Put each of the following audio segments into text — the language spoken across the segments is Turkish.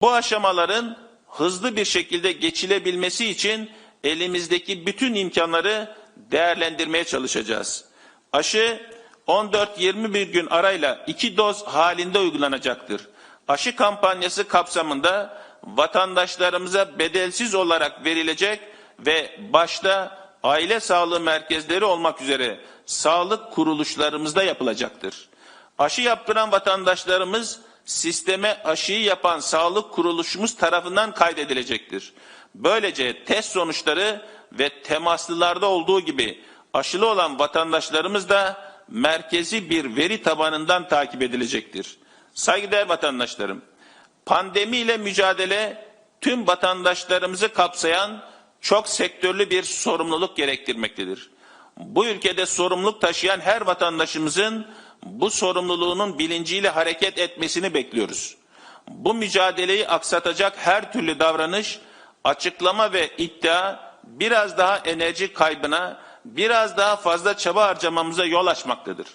Bu aşamaların hızlı bir şekilde geçilebilmesi için elimizdeki bütün imkanları değerlendirmeye çalışacağız. Aşı 14-21 gün arayla iki doz halinde uygulanacaktır. Aşı kampanyası kapsamında vatandaşlarımıza bedelsiz olarak verilecek ve başta aile sağlığı merkezleri olmak üzere sağlık kuruluşlarımızda yapılacaktır. Aşı yaptıran vatandaşlarımız sisteme aşıyı yapan sağlık kuruluşumuz tarafından kaydedilecektir. Böylece test sonuçları ve temaslılarda olduğu gibi aşılı olan vatandaşlarımız da merkezi bir veri tabanından takip edilecektir. Saygıdeğer vatandaşlarım, pandemiyle mücadele tüm vatandaşlarımızı kapsayan çok sektörlü bir sorumluluk gerektirmektedir. Bu ülkede sorumluluk taşıyan her vatandaşımızın bu sorumluluğunun bilinciyle hareket etmesini bekliyoruz. Bu mücadeleyi aksatacak her türlü davranış, açıklama ve iddia biraz daha enerji kaybına, biraz daha fazla çaba harcamamıza yol açmaktadır.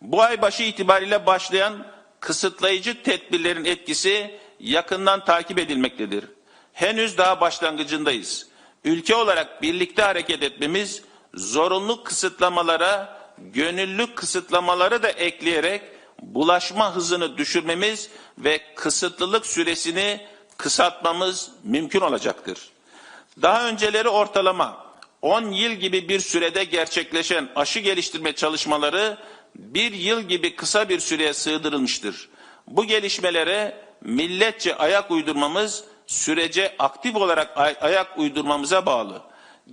Bu ay başı itibariyle başlayan kısıtlayıcı tedbirlerin etkisi yakından takip edilmektedir. Henüz daha başlangıcındayız. Ülke olarak birlikte hareket etmemiz zorunlu kısıtlamalara, gönüllü kısıtlamaları da ekleyerek bulaşma hızını düşürmemiz ve kısıtlılık süresini kısaltmamız mümkün olacaktır. Daha önceleri ortalama 10 yıl gibi bir sürede gerçekleşen aşı geliştirme çalışmaları bir yıl gibi kısa bir süreye sığdırılmıştır. Bu gelişmelere milletçe ayak uydurmamız sürece aktif olarak ay- ayak uydurmamıza bağlı.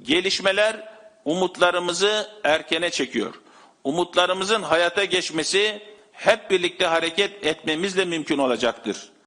Gelişmeler umutlarımızı erkene çekiyor. Umutlarımızın hayata geçmesi hep birlikte hareket etmemizle mümkün olacaktır.